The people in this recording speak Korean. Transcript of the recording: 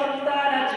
감사합니다.